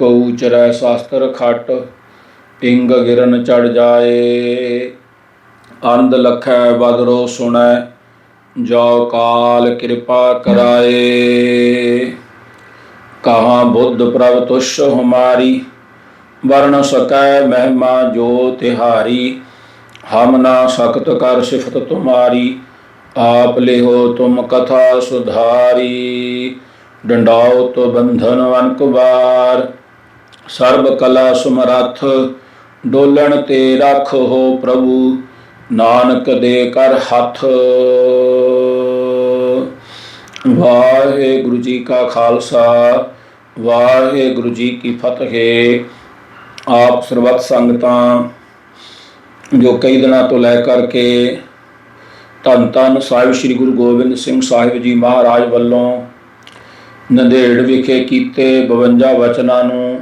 ਮੂਕ ਉਚਰੈ ਸ਼ਾਸਤਰ ਖਟ ਪਿੰਗ ਗਿਰਨ ਚੜ ਜਾਏ। ਆਨੰਦ ਲਖੈ ਬਦਰੋ ਸੁਣੈ, ਜੋ ਕਾਲ ਕਿਰਪਾ ਕਰਾਏ। ਕਹਾਂ ਬੁੱਧ ਪ੍ਰਭ ਤੁਸ਼ ਹਮਾਰੀ, ਵਰਣ ਸਕੈ ਮਹਿਮਾ ਜੋ ਤਿਹਾਰੀ। ਹਮ ਨਾ ਸਕਤ ਕਰ ਸਿਫਤ ਤੁਮਾਰੀ, ਆਪ ਲਿਹੋ ਤੁਮ ਕਥਾ ਸੁਧਾਰੀ। ਡੰਡਾਉ ਤੋ ਬੰਧਨ ਵਨਕਵਾਰ ਸਰਬ ਕਲਾ ਸੁਮਰਥ, ਡੋਲਣ ਤੇ ਰੱਖ ਹੋ ਪ੍ਰਭੂ, ਨਾਨਕ ਦੇ ਕਰ ਹੱਥ। ਵਾਹਿਗੁਰੂ ਜੀ ਕਾ ਖਾਲਸਾ, ਵਾਹਿਗੁਰੂ ਜੀ ਕੀ ਫਤਿਹ। ਆਪ ਸਰਬੱਤ ਸੰਗਤਾਂ, ਜੋ ਕਈ ਦਿਨਾਂ ਤੋਂ ਲੈ ਕਰਕੇ ਧੰਨ ਧੰਨ ਸਾਹਿਬ ਸ੍ਰੀ ਗੁਰੂ ਗੋਬਿੰਦ ਸਿੰਘ ਸਾਹਿਬ ਜੀ ਮਹਾਰਾਜ ਵੱਲੋਂ ਨੰਦੇੜ ਵਿਖੇ ਕੀਤੇ 52 ਵਚਨਾਂ ਨੂੰ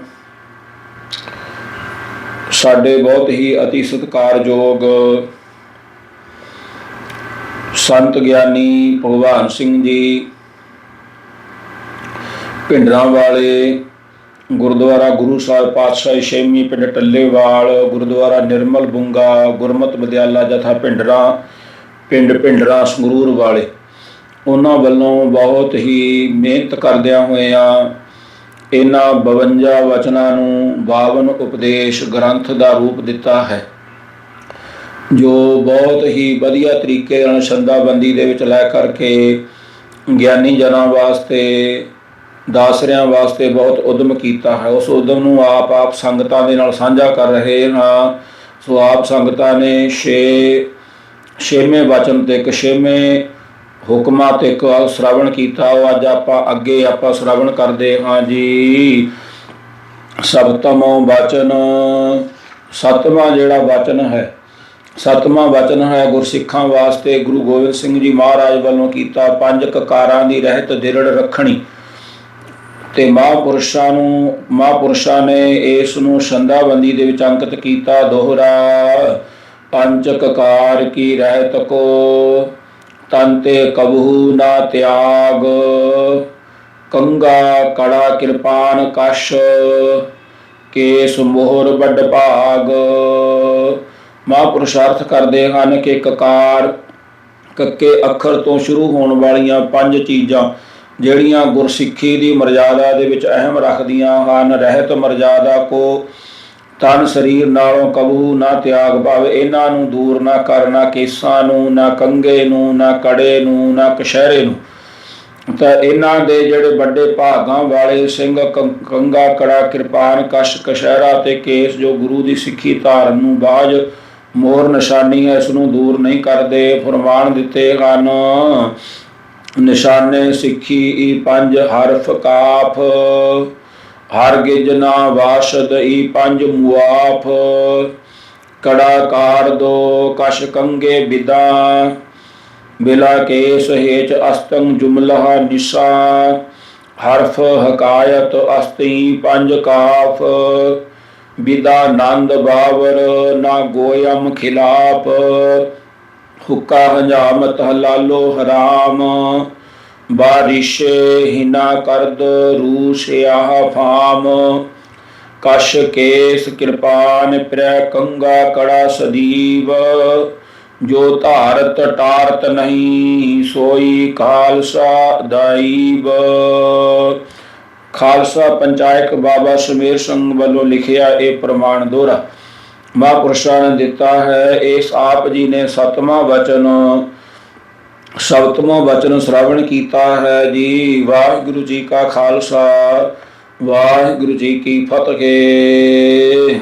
ਸਾਡੇ ਬਹੁਤ ਹੀ ਅਤੀ ਸਤਿਕਾਰਯੋਗ ਸੰਤ ਗਿਆਨੀ ਭਗਵਾਨ ਸਿੰਘ ਜੀ ਪਿੰਡਰਾਂ ਵਾਲੇ, ਗੁਰਦੁਆਰਾ ਗੁਰੂ ਸਾਹਿਬ ਪਾਤਸ਼ਾਹੀ ਛੇਵੀਂ ਪਿੰਡ ਟੱਲੇਵਾਲ, ਗੁਰਦੁਆਰਾ ਨਿਰਮਲ ਬੁੰਗਾ, ਗੁਰਮਤ ਵਿਦਿਆਲਾ ਜਥਾ ਪਿੰਡਰਾਂ ਪਿੰਡ ਪਿੰਡਰਾਂ ਸੰਗਰੂਰ ਵਾਲੇ। ਉਹਨਾਂ ਵੱਲੋਂ ਬਹੁਤ ਹੀ ਮਿਹਨਤ ਕਰਦਿਆਂ ਹੋਇਆਂ ਇਹਨਾਂ 52 ਵਚਨਾਂ ਨੂੰ 52 ਉਪਦੇਸ਼ ਗ੍ਰੰਥ ਦਾ ਰੂਪ ਦਿੱਤਾ ਹੈ। ਜੋ ਬਹੁਤ ਹੀ ਵਧੀਆ ਤਰੀਕੇ ਨਾਲ ਛੰਦਾਬੰਦੀ ਦੇ ਵਿੱਚ ਲੈ ਕਰਕੇ ਗਿਆਨੀ ਜਨਾਂ ਵਾਸਤੇ, ਦਾਸਰਿਆਂ ਵਾਸਤੇ ਬਹੁਤ ਉਦਮ ਕੀਤਾ ਹੈ। ਉਸ ਉਦਮ ਨੂੰ ਆਪ ਆਪ ਸੰਗਤਾਂ ਦੇ ਨਾਲ ਸਾਂਝਾ ਕਰ ਰਹੇ ਹਾਂ। ਸੋ ਆਪ ਸੰਗਤਾਂ ਨੇ 6 ਛੇਵੇਂ ਵਚਨ ਤੇ ਇੱਕ ਛੇਵੇਂ ਹੁਕਮਾਂ ਤੇ ਇੱਕ ਸ਼੍ਰਵਣ ਕੀਤਾ, ਉਹ ਅੱਜ ਆਪਾਂ ਅੱਗੇ ਆਪਾਂ ਸ਼੍ਰਵਣ ਕਰਦੇ ਹਾਂ ਜੀ। ਸਪਤਮੋ ਵਚਨ, ਸਤਵਾਂ ਜਿਹੜਾ ਵਚਨ ਹੈ, ਸਤਵਾਂ ਵਚਨ ਹੈ ਗੁਰਸਿੱਖਾਂ ਵਾਸਤੇ ਗੁਰੂ ਗੋਬਿੰਦ ਸਿੰਘ ਜੀ ਮਹਾਰਾਜ ਵੱਲੋਂ ਕੀਤਾ, ਪੰਜ ਕਕਾਰਾਂ ਦੀ ਰਹਿਤ ਦਿਰੜ ਰੱਖਣੀ। ਤੇ ਮਹਾਂਪੁਰਸ਼ਾਂ ਨੂੰ, ਮਹਾਂਪੁਰਸ਼ਾਂ ਨੇ ਇਸ ਨੂੰ ਸ਼ੰਦਾਬੰਦੀ ਦੇ ਵਿੱਚ ਅੰਕਿਤ ਕੀਤਾ, ਦੋਹਰਾ, ਪੰਜ ਕਕਾਰ ਕੀ ਰਹਿਤ ਕੋ। ਤਨ ਤੇ ਕਬਹੂ ਨਾ ਤਿਆਗ। ਕੰਗਾ ਕੜਾ ਕਿਰਪਾਨ ਕਸ਼, ਕੇਸ ਮੋਹਰ ਵੱਡ ਭਾਗ। ਮਹਾਂਪੁਰਸ਼ਾਰਥ ਕਰਦੇ ਹਨ ਕਿ ਕਕਾਰ ਕੱਕੇ ਅੱਖਰ ਤੋਂ ਸ਼ੁਰੂ ਹੋਣ ਵਾਲੀਆਂ ਪੰਜ ਚੀਜ਼ਾਂ, ਜਿਹੜੀਆਂ ਗੁਰਸਿੱਖੀ ਦੀ ਮਰਜ਼ਾਦਾ ਦੇ ਵਿੱਚ ਅਹਿਮ ਰੱਖਦੀਆਂ ਹਨ। ਰਹਿਤ ਮਰਜ਼ਾਦਾ ਕੋ ਤਨ ਸਰੀਰ ਨਾਲੋਂ ਕਬੂ ਨਾ ਤਿਆਗ ਭਾਵੇ, ਇਹਨਾਂ ਨੂੰ ਦੂਰ ਨਾ ਕਰਨਾ ਕੇਸਾਂ ਨੂੰ, ਨਾ ਕੰਗੇ ਨੂੰ, ਨਾ ਕੜੇ ਨੂੰ, ਨਾ ਕਸ਼ਹਿਰੇ ਨੂੰ। ਤਾਂ ਇਹਨਾਂ ਦੇ ਜਿਹੜੇ ਵੱਡੇ ਭਾਗਾਂ ਵਾਲੇ ਸਿੰਘ, ਕੰ- ਕੰਗਾ ਕੜਾ, ਕਿਰਪਾਨ, ਕਸ਼ ਕਸ਼ਹਿਰਾ ਤੇ ਕੇਸ ਜੋ ਗੁਰੂ ਦੀ ਸਿੱਖੀ ਧਾਰਨ ਨੂੰ ਬਾਜ਼ ਮੋਹਰ ਨਿਸ਼ਾਨੀ ਹੈ, ਇਸ ਨੂੰ ਦੂਰ ਨਹੀਂ ਕਰਦੇ, ਫਰਮਾਨ ਦਿੱਤੇ ਹਨ। ਨਿਸ਼ਾਨੇ ਸਿੱਖੀ ਈ ਪੰਜ ਹਰਫ ਕਾਫ। ਹਰਗਿਜ ਨਾ ਵਾਸ਼ਦ ਈ ਪੰਜ ਮੁਆਫ। ਕੜਾਕਾਰ ਦੋ ਕਸ਼ ਕੰਗੇ ਬਿਦਾ। ਬਿਲਾ ਕੇਸ ਹੇਚ ਅਸਤੰ ਜੁਮਲਾ ਨਿਸ਼ਾ। ਹਰਫ ਹਕਾਇਤ ਅਸਤੀ ਪੰਜ ਕਾਫ। ਬਿਦਾ ਨੰਦ ਬਾਵਰ ਨਾ ਗੋਇਮ ਖਿਲਾਫ ਹੁਕਾ ਹਜਾਮਤ ਹਲਾਲੋ ਹਰਾਮ। ਬਾਰਿਸ਼ ਹਿਨਾ ਕਰਦ ਰੂਸ ਆਹ ਫਾਮ। ਕਸ਼ ਕੇਸ ਕਿਰਪਾਨ ਪ੍ਰੈ ਕੰਗਾ ਕੜਾ ਸਦੀਵ। ਜੋ ਧਾਰਤ ਟਾਰਤ ਨਹੀਂ ਸੋਈ ਖਾਲਸਾ ਦਾਈਬ ਖਾਲਸਾ ਪੰਚਾਇਤ ਬਾਬਾ ਸਮੀਰ ਸਿੰਘ ਵੱਲੋਂ ਲਿਖਿਆ ਇਹ ਪ੍ਰਮਾਣ ਦੋਹਰਾ। ਮਹਾਂਪੁਰਸ਼ਾਂ ਨੇ ਦਿੱਤਾ ਹੈ, ਇਸ ਆਪ ਜੀ ਨੇ ਸਤਵਾਂ ਵਚਨ। ਸਤਵਾਂ ਵਚਨ ਸ਼੍ਰਵਣ ਕੀਤਾ ਹੈ ਜੀ ਵਾਹਿਗੁਰੂ ਜੀ ਕਾ ਖਾਲਸਾ ਵਾਹਿਗੁਰੂ ਜੀ ਕੀ ਫਤਿਹ।